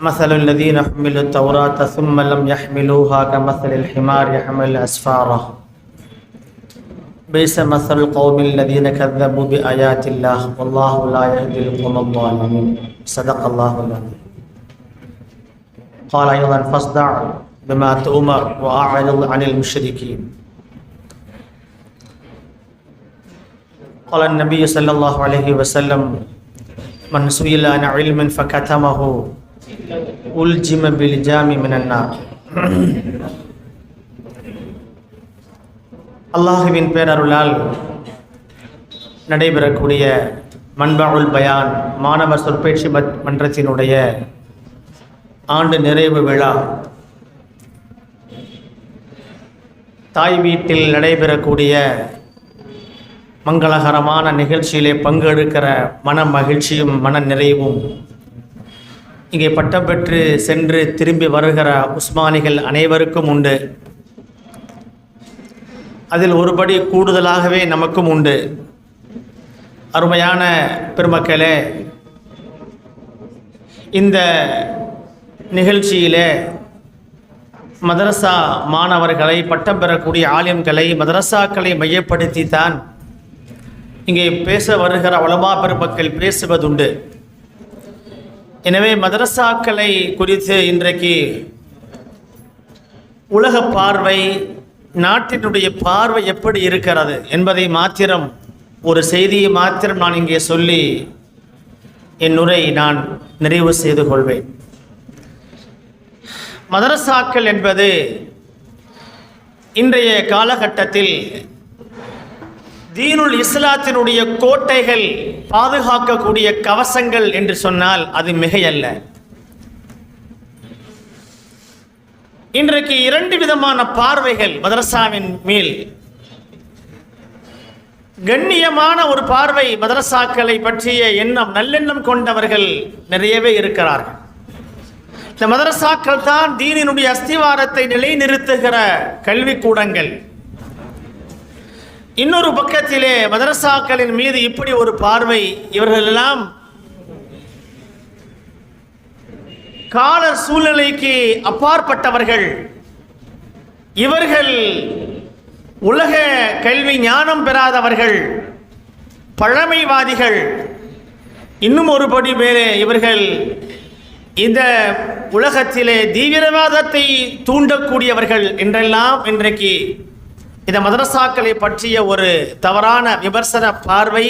مثل الذين حملوا التوراة ثم لم يحملوها كمثل الحمار يحمل أسفارا بئس مثل القوم الذين كذبوا بآيات الله. والله لا يهدي القوم الظالمين. صدق الله العظيم. قال أيضا فاصدع بما تؤمر وأعرض عن المشركين. قال النبي صلى الله عليه وسلم من سئل عن علم فكتمه உல்ஜிம பில்ஜாமி மினன்னார் அல்லாஹுவின் பேரருளால் நடைபெறக்கூடிய மன்பாவுல் பயான் மாணவர் சொற்பயிற்சி மன்றத்தினுடைய ஆண்டு நிறைவு விழா தாய் வீட்டில் நடைபெறக்கூடிய மங்களகரமான நிகழ்ச்சியிலே பங்கெடுக்கிற மன மகிழ்ச்சியும் மன நிறைவும் இங்கே பட்டம் பெற்று சென்று திரும்பி வருகிற உஸ்மானிகள் அனைவருக்கும் உண்டு. அதில் ஒருபடி கூடுதலாகவே நமக்கும் உண்டு. அருமையான பெருமக்களே இந்த நிகழ்ச்சியிலே மதரசா மாணவர்களை பட்டம் பெறக்கூடிய ஆலயங்களை மதரசாக்களை மையப்படுத்தி தான் இங்கே பேச வருகிற வளமா பெருமக்கள் பேசுவதுண்டு. எனவே மதரசாக்களை குறித்து இன்றைக்கு உலக பார்வை நாட்டினுடைய பார்வை எப்படி இருக்கிறது என்பதை மாத்திரம் ஒரு செய்தியை மாத்திரம் நான் இங்கே சொல்லி என் உரை நான் நிறைவு செய்து கொள்வேன். மதரசாக்கள் என்பது இன்றைய காலகட்டத்தில் தீனுல் இஸ்லாத்தினுடைய கோட்டைகள் பாதுகாக்கக்கூடிய கவசங்கள் என்று சொன்னால் அது மிகையல்ல. இன்றைக்கு இரண்டு விதமான பார்வைகள் மதரசாவின் மேல். கண்ணியமான ஒரு பார்வை மதரசாக்களை பற்றிய எண்ணம் நல்லெண்ணம் கொண்டவர்கள் நிறையவே இருக்கிறார்கள். இந்த மதரசாக்கள் தான் தீனினுடைய அஸ்திவாரத்தை நிலைநிறுத்துகிற கல்விக்கூடங்கள். இன்னொரு பக்கத்திலே மதரசாக்களின் மீது இப்படி ஒரு பார்வை இவர்களெல்லாம் கால சூழ்நிலைக்கு அப்பாற்பட்டவர்கள். இவர்கள் உலக கல்வி ஞானம் பெறாதவர்கள் பழமைவாதிகள். இன்னும் ஒருபடி மேலே இவர்கள் இந்த உலகத்திலே தீவிரவாதத்தை தூண்டக்கூடியவர்கள் என்றெல்லாம் இன்றைக்கு இந்த மதரசாக்களை பற்றிய ஒரு தவறான விமர்சன பார்வை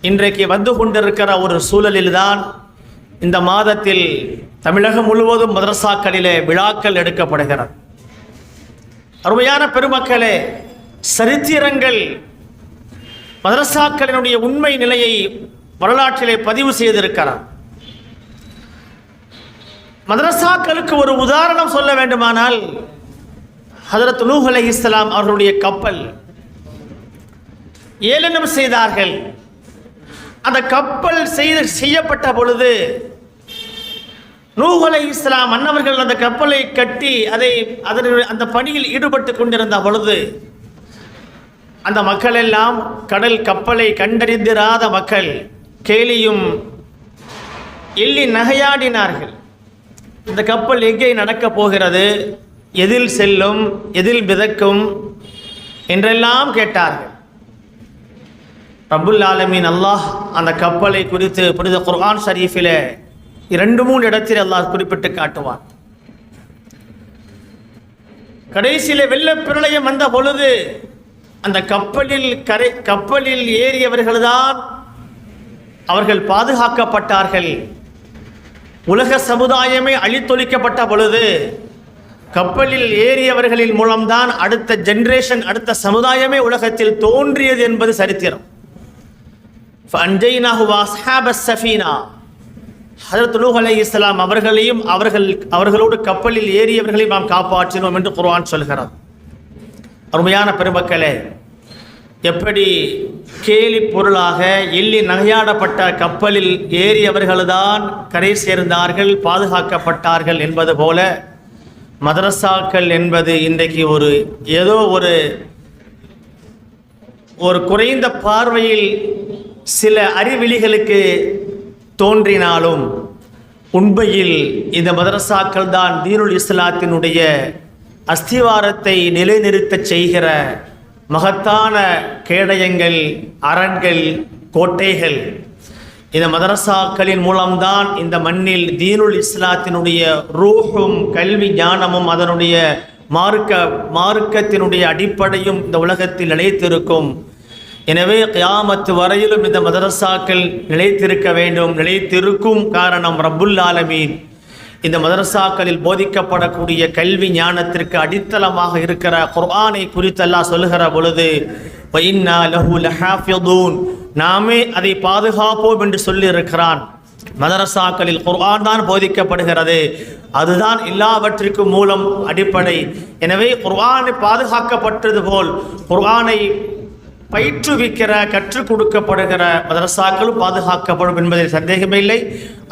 இன்றைக்கு வந்து கொண்டிருக்கிற ஒரு சூழலில்தான் இந்த மாதத்தில் தமிழகம் முழுவதும் மதரசாக்களிலே விழாக்கள் எடுக்கப்படுகிறது. அருமையான பெருமக்களே சரித்திரங்கள் மதரசாக்களினுடைய உண்மை நிலையை வரலாற்றிலே பதிவு செய்திருக்கிறார் மதரசாக்களுக்கு ஒரு உதாரணம் சொல்ல வேண்டுமானால் ஹதரத் நூஹ் அலை இஸ்லாம் அவர்களுடைய கப்பல் ஏளனம் செய்தார்கள். அந்த கப்பல் செய்து செய்யப்பட்ட பொழுது நூஹ் அலை இஸ்லாம் மன்னவர்கள் அந்த கப்பலை கட்டி அதை அதனுடைய அந்த பணியில் ஈடுபட்டு கொண்டிருந்த பொழுது அந்த மக்கள் எல்லாம் கடல் கப்பலை கண்டறிந்திராத மக்கள் கேலியும் எள்ளி நகையாடினார்கள். இந்த கப்பல் எங்கே நடக்கப் போகிறது? எதில் செல்லும் எதில் மிதக்கும் என்றெல்லாம் கேட்டார்கள். ரபுல் ஆலமீன் அல்லாஹ் அந்த கப்பலை குறித்து புனித குர்ஆன் ஷரீஃபில் இரண்டு மூணு இடத்தில் அல்லாஹ் குறிப்பிட்டு காட்டுவார் கடைசியில் வெள்ளப்பிரளயம் வந்த பொழுது அந்த கப்பலில் கரை கப்பலில் ஏறியவர்கள்தான் அவர்கள் பாதுகாக்கப்பட்டார்கள். உலக சமுதாயமே அழித்தொழிக்கப்பட்ட பொழுது கப்பலில் ஏறியவர்களின் மூலம்தான் அடுத்த ஜென்ரேஷன் அடுத்த சமுதாயமே உலகத்தில் தோன்றியது என்பது சரித்திரம். ஹசரத் நூஹ் அலை இஸ்லாம் அவர்களையும் அவர்கள் அவர்களோடு கப்பலில் ஏறியவர்களையும் நாம் காப்பாற்றினோம் என்று குர்வான் சொல்கிறார் அருமையான பெருமக்களே எப்படி கேலி பொருளாக எள்ளி நகையாடப்பட்ட கப்பலில் ஏறியவர்கள்தான் கரை சேர்ந்தார்கள் பாதுகாக்கப்பட்டார்கள் என்பது போல மதரசாக்கள் என்பது இன்றைக்கு ஒரு ஏதோ ஒரு ஒரு குறைந்த பார்வையில் சில அறிவிலிகளுக்கு தோன்றினாலும் உண்மையில் இந்த மதரசாக்கள் தான் தீனுல் இஸ்லாத்தினுடைய அஸ்திவாரத்தை நிலைநிறுத்தச் செய்கிற மகத்தான கேடயங்கள் அரண்கள் கோட்டைகள். இந்த மதரசாக்களின் மூலம்தான் இந்த மண்ணில் தீனுல் இஸ்லாத்தினுடைய ரூஹும் கல்வி ஞானமும் அதனுடைய மார்க்க மார்க்கத்தினுடைய அடிப்படையும் இந்த உலகத்தில் நிலைத்திருக்கும். எனவே கியாமத்து வரையிலும் இந்த மதரசாக்கள் நிலைத்திருக்க வேண்டும் நிலைத்திருக்கும் காரணம் ரப்புல் ஆலமீன். இந்த மதரசாக்களில் போதிக்கப்படக்கூடிய கல்வி ஞானத்திற்கு அடித்தளமாக இருக்கிற குர்ஆனை குறித்து அல்லாஹ் சொல்லுகிற பொழுது நாமே அதை பாதுகாப்போம் என்று சொல்லி இருக்கிறான் மதரசாக்களில் குர்ஆன் தான் போதிக்கப்படுகிறது. அதுதான் எல்லாவற்றிற்கும் மூலம் அடிப்படை. எனவே குர்ஆனை பாதுகாக்கப்பட்டது போல் குர்ஆனை பயிற்றுவிக்கிற கற்றுக் கொடுக்கப்படுகிற மதரசாக்களும் பாதுகாக்கப்படும் என்பதில் சந்தேகமே இல்லை.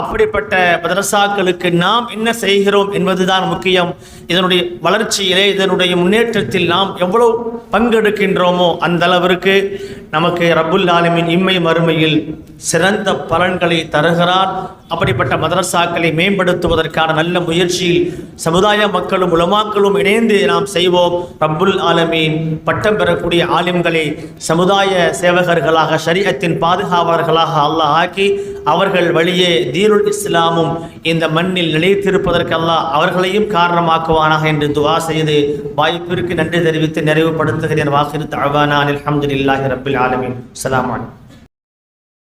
அப்படிப்பட்ட மதரசாக்களுக்கு நாம் என்ன செய்கிறோம் என்பதுதான் முக்கியம். இதனுடைய வளர்ச்சியிலே இதனுடைய முன்னேற்றத்தில் நாம் எவ்வளவு பங்கெடுக்கின்றோமோ அந்த அளவிற்கு நமக்கு ரப்புல் ஆலமின் இம்மை மறுமையில் சிறந்த பலன்களை தருகிறார். அப்படிப்பட்ட மதரசாக்களை மேம்படுத்துவதற்கான நல்ல முயற்சியில் சமுதாய மக்களும் உலமாக்களும் இணைந்து நாம் செய்வோம். ரப்புல் ஆலமீன் பட்டம் பெறக்கூடிய ஆலிம்களை சமுதாய சேவகர்களாக ஷரீஅத்தின் பாதுகாவலர்களாக அல்லாஹ் ஆக்கி அவர்கள் வழியே தீ தீனுல் இஸ்லாமும் இந்த மண்ணில் நிலைத்திருப்பதற்கு அல்லாஹ் அவர்களையும் காரணமாக்குவானாக என்று துவா செய்து வாய்ப்பிற்கு நன்றி தெரிவித்து நிறைவுபடுத்துகிறேன். வாக்கிரு தழ்வானான் அலமதுல்லாஹி ரபில் ஆலமின். அஸ்ஸலாமு